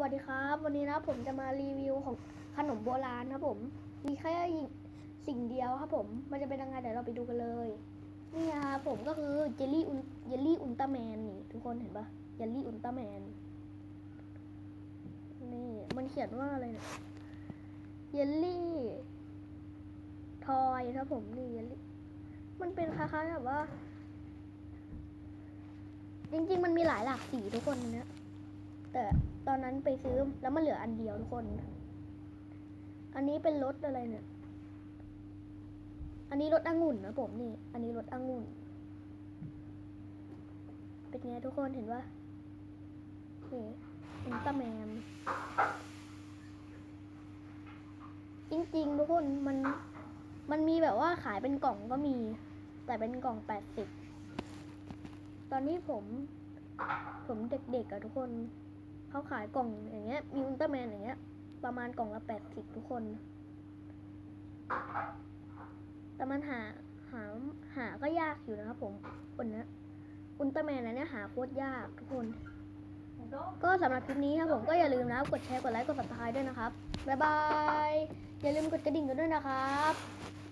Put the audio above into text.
วัสดีครับ วันนี้นะผมจะมารีวิวของขนมโบราณนะครับผม มีแค่สิ่งเดียวครับผม มันจะเป็นยังไงเดี๋ยวเราไปดูกันเลย นี่นะครับผมก็คือเจลลี่อุลเจลลี่อุลตร้าแมนนี่ทุกคนเห็นปะเจลลี่อุลตร้าแมนนี่มันเขียนว่าอะไรเนี่ยเยลลี่ทอยครับผมนี่เยลลี่มันเป็นคล้ายๆแบบว่า จริงๆ มันมีหลายหลากสีทุกคนนเนี้ย แต่ตอนนั้นไปซื้อแล้วมันเหลืออันเดียวทุกคน อันนี้เป็นรสอะไรเนี่ย อันนี้รสองุ่นนะผมนี่ อันนี้รสองุ่น เป็นไงทุกคนเห็นว่านี่อุลตร้าแมนจริงๆ ทุกคนมันมันมีแบบว่าขายเป็นกล่องก็มี แต่เป็นกล่องแปดสิบตอนนี้ผม ผมเด็กๆอะทุกคน เขาขายกล่องอย่างเงี้ย มีอุลตร้าแมนอย่างเงี้ย ประมาณกล่องละแปดสิบทุกคน แต่มันหาหาหาก็ยากอยู่นะครับผมคนนี้อุลตร้าแมนอันเนี้ยหาโคตรยากทุกคน ก็สำหรับคลิปนี้ครับผมก็อย่าลืมนะกดแชร์กดไลค์กด subscribe ด้วยนะครับบ๊ายบายอย่าลืมกดกระดิ่งกันด้วยนะครับ